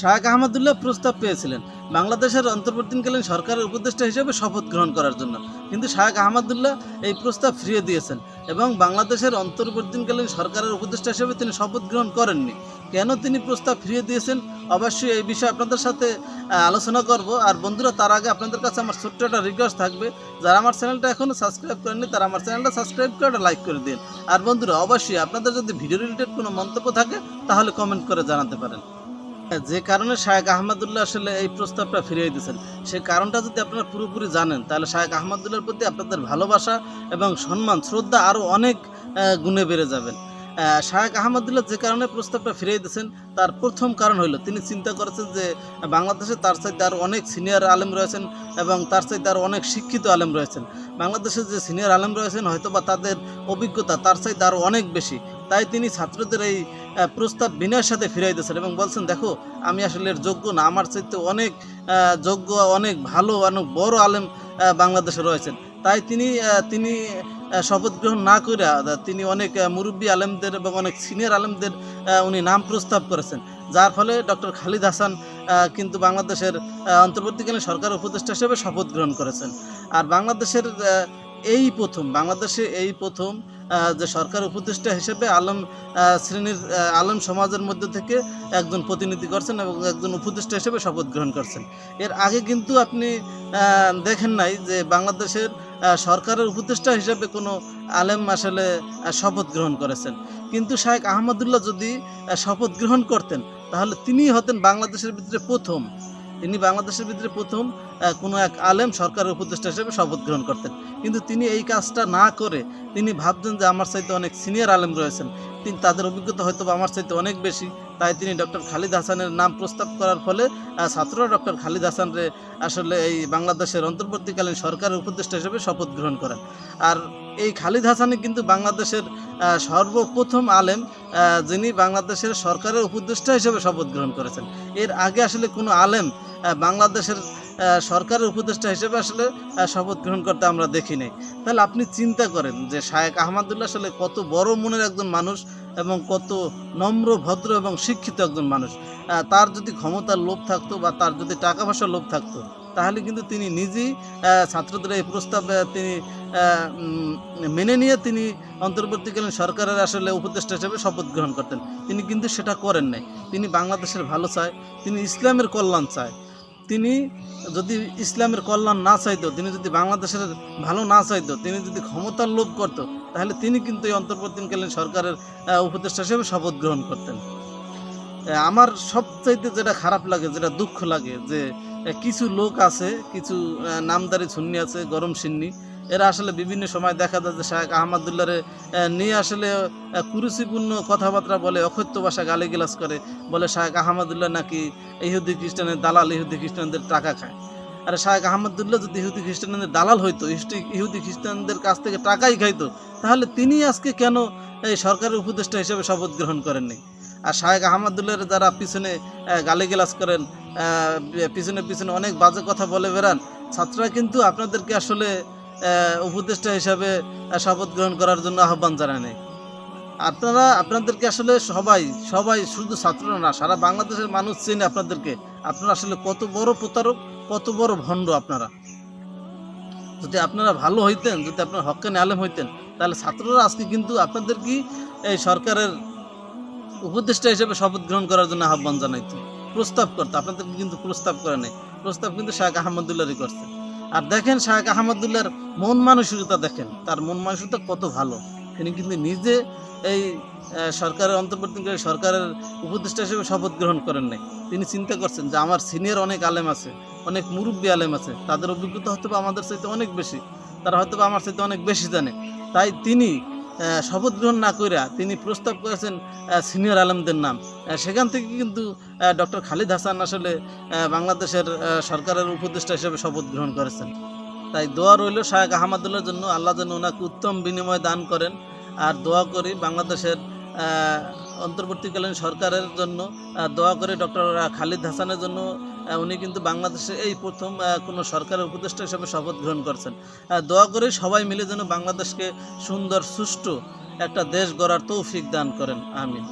শাহেক আহমদুল্লাহ প্রস্তাব পেয়েছিলেন বাংলাদেশের অন্তর্বর্তীকালীন সরকারের উপদেষ্টা হিসেবে শপথ গ্রহণ করার জন্য। কিন্তু শাহেক আহমদুল্লাহ এই প্রস্তাব ফিরিয়ে দিয়েছেন এবং বাংলাদেশের অন্তর্বর্তীকালীন সরকারের উপদেষ্টা হিসেবে তিনি শপথ গ্রহণ করেননি। কেন তিনি প্রস্তাব ফিরিয়ে দিয়েছেন? অবশ্যই এই বিষয়ে আপনাদের সাথে আলোচনা করব। আর বন্ধুরা, তার আগে আপনাদের কাছে আমার ছোট্ট একটা রিকোয়েস্ট থাকবে। যারা আমার চ্যানেলটা এখনও সাবস্ক্রাইব করেননি, তারা আমার চ্যানেলটা সাবস্ক্রাইব করে একটা লাইক করে দিন। আর বন্ধুরা, অবশ্যই আপনাদের যদি ভিডিও রিলেটেড কোনো মন্তব্য থাকে, তাহলে কমেন্ট করে জানাতে পারেন। যে কারণে শায়েক আহমদুল্লাহ আসলে এই প্রস্তাবটা ফিরিয়ে দিয়েছেন। সেই কারণটা যদি আপনারা পুরোপুরি জানেন, তাহলে শায়েক আহমদুল্লাহর প্রতি আপনাদের ভালোবাসা এবং সম্মান, শ্রদ্ধা আরও অনেক গুণে বেড়ে যাবেন শায়েক আহমদুল্লাহ যে কারণে প্রস্তাবটা ফিরিয়ে দিয়েছেন, তার প্রথম কারণ হলো তিনি চিন্তা করেছেন যে বাংলাদেশে তার চাইতে আরও অনেক সিনিয়র আলেম রয়েছেন এবং তার চাইতে আরও অনেক শিক্ষিত আলেম রয়েছেন। বাংলাদেশের যে সিনিয়র আলেম রয়েছেন হয়তো বা তাদের অভিজ্ঞতা তার চাইতে আরও অনেক বেশি। তাই তিনি ছাত্রদের এই প্রস্তাব বিনয়ের সাথে ফিরাই দিয়েছেন এবং বলছেন, দেখো, আমি আসলে যোগ্য না, আমার চাইতে অনেক যোগ্য, অনেক ভালো, অনেক বড় আলেম বাংলাদেশে রয়েছেন। তাই তিনি তিনি শপথ গ্রহণ না করে তিনি অনেক মুরব্বী আলেমদের এবং অনেক সিনিয়র আলেমদের উনি নাম প্রস্তাব করেছেন। যার ফলে ডক্টর খালিদ হাসান কিন্তু বাংলাদেশের অন্তর্বর্তীকালীন সরকার উপদেষ্টা হিসেবে শপথ গ্রহণ করেছেন। আর বাংলাদেশের এই প্রথম, বাংলাদেশে এই প্রথম যে সরকার উপদেষ্টা হিসেবে আলম শ্রেণির আলম সমাজের মধ্যে থেকে একজন প্রতিনিধি করছেন এবং একজন উপদেষ্টা হিসেবে শপথ গ্রহণ করছেন। এর আগে কিন্তু আপনি দেখেন নাই যে বাংলাদেশের সরকারের উপদেষ্টা হিসেবে কোনো আলেম আসলে শপথ গ্রহণ করেছেন। কিন্তু শাহেক আহমদুল্লাহ যদি শপথ গ্রহণ করতেন, তাহলে তিনি হতেন বাংলাদেশের ভিতরে প্রথম। তিনি বাংলাদেশের ভিতরে প্রথম কোনো এক আলেম সরকারের উপদেষ্টা হিসেবে শপথ গ্রহণ করতেন। কিন্তু তিনি এই কাজটা না করে তিনি ভাবতেন যে আমার চাইতে অনেক সিনিয়র আলেম রয়েছেন। তিনি তাদের অভিজ্ঞতা হয়তো আমার চাইতে অনেক বেশি। তাই তিনি ডক্টর খালিদ হাসানের নাম প্রস্তাব করার ফলে ছাত্ররা ডক্টর খালিদ হাসানরে আসলে এই বাংলাদেশের অন্তর্বর্তীকালীন সরকারের উপদেষ্টা হিসেবে শপথ গ্রহণ করেন। আর এই খালিদ হাসানই কিন্তু বাংলাদেশের সর্বপ্রথম আলেম যিনি বাংলাদেশের সরকারের উপদেষ্টা হিসেবে শপথ গ্রহণ করেছেন। এর আগে আসলে কোনো আলেম বাংলাদেশের সরকারের উপদেষ্টা হিসেবে আসলে শপথ গ্রহণ করতে আমরা দেখি নাই। তাহলে আপনি চিন্তা করেন যে শায়েক আহমদুল্লাহ আসলে কত বড় মনের একজন মানুষ এবং কত নম্র, ভদ্র এবং শিক্ষিত একজন মানুষ। তার যদি ক্ষমতার লোভ থাকতো বা তার যদি টাকা পয়সার লোভ থাকতো, তাহলে কিন্তু তিনি নিজেই ছাত্রদের এই প্রস্তাব তিনি মেনে নিয়ে তিনি অন্তর্বর্তীকালীন সরকারের আসলে উপদেষ্টা হিসেবে শপথ গ্রহণ করতেন। তিনি কিন্তু সেটা করেন নাই। তিনি বাংলাদেশের ভালো চায়, তিনি ইসলামের কল্যাণ চায়। তিনি যদি ইসলামের কল্যাণ না চাইতো, তিনি যদি বাংলাদেশের ভালো না চাইতো, তিনি যদি ক্ষমতার লোভ করতো, তাহলে তিনি কিন্তু এই অন্তর্বর্তীকালীন সরকারের উপদেষ্টা হিসেবে শপথ গ্রহণ করতেন। আমার সবচাইতে যেটা খারাপ লাগে, যেটা দুঃখ লাগে, যে কিছু লোক আছে, কিছু নামদারি সুন্নি আছে, গরম সিন্নি এরা আসলে বিভিন্ন সময় দেখা যায় যে শাহেক আহমদুল্লাহরে নিয়ে আসলে কুরুচিপূর্ণ কথাবার্তা বলে অকথ্য ভাষা গালিগালাজ করে। বলে শাহেক আহমদুল্লাহ নাকি ইহুদি খ্রিস্টানের দালাল, ইহুদি খ্রিস্টানদের টাকা খায়। আর শাহেক আহমদুল্লাহ যদি ইহুদি খ্রিস্টানদের দালাল হইতো, ইহুদি- খ্রিস্টানদের কাছ থেকে টাকাই খাইতো, তাহলে তিনি আজকে কেন এই সরকারের উপদেষ্টা হিসেবে শপথ গ্রহণ করেননি? আর শাহেক আহমদুল্লাহর যারা পিছনে গালিগালাজ করেন পিছনে পিছনে অনেক বাজে কথা বলে বেড়ান, ছাত্ররা কিন্তু আপনাদেরকে আসলে উপদেষ্টা হিসাবে শপথ গ্রহণ করার জন্য আহ্বান জানায় আপনারা, আপনাদেরকে আসলে সবাই সবাই শুধু ছাত্ররা না, সারা বাংলাদেশের মানুষ চেনে আপনাদেরকে। আপনারা আসলে কত বড় প্রতারক, কত বড় ভণ্ড আপনারা। যদি আপনারা ভালো হইতেন, যদি আপনার হকেন আলেম হইতেন, তাহলে ছাত্ররা আজকে কিন্তু আপনাদের কি এই সরকারের উপদেষ্টা হিসেবে শপথ গ্রহণ করার জন্য আহ্বান জানাইতো। প্রস্তাব করতো, আপনাদেরকে কিন্তু প্রস্তাব করে নেই প্রস্তাব কিন্তু শাহেক আহমদুল্লাহরই করছে। আর দেখেন শাহেক আহমদুল্লাহর মন মানসিকতা দেখেন, তার মন মানসিকতা কত ভালো। তিনি কিন্তু নিজে এই সরকারের অন্তর্বর্তীকালীন সরকারের উপদেষ্টা হিসেবে শপথ গ্রহণ করেন নাই। তিনি চিন্তা করছেন যে আমার সিনিয়র অনেক আলেম আছে, অনেক মুরব্বী আলেম আছে, তাদের অভিজ্ঞতা হয়তো আমাদের চাইতে অনেক বেশি, তারা হয়তো আমার সাথে অনেক বেশি জানে। তাই তিনি শপথ গ্রহণ না কইরা তিনি প্রস্তাব করেছেন সিনিয়র আলমদের নাম। সেখান থেকে কিন্তু ডক্টর খালিদ হাসান আসলে বাংলাদেশের সরকারের উপদেষ্টা হিসেবে শপথ গ্রহণ করেছেন। তাই দোয়া রইল শাহেক আহমদুল্লার জন্য, আল্লাহ যেন ওনাকে উত্তম বিনিময় দান করেন। আর দোয়া করি বাংলাদেশের অন্তর্বর্তীকালীন সরকারের জন্য দোয়া করে ডক্টর খালিদ হাসানের জন্য উনি কিন্তু বাংলাদেশে এই প্রথম কোনো সরকারের উপদেষ্টা হিসেবে শপথ গ্রহণ করছেন। দোয়া করে সবাই মিলে যেন বাংলাদেশকে সুন্দর, সুষ্ঠু একটা দেশ গড়ার তৌফিক দান করেন। আমিন।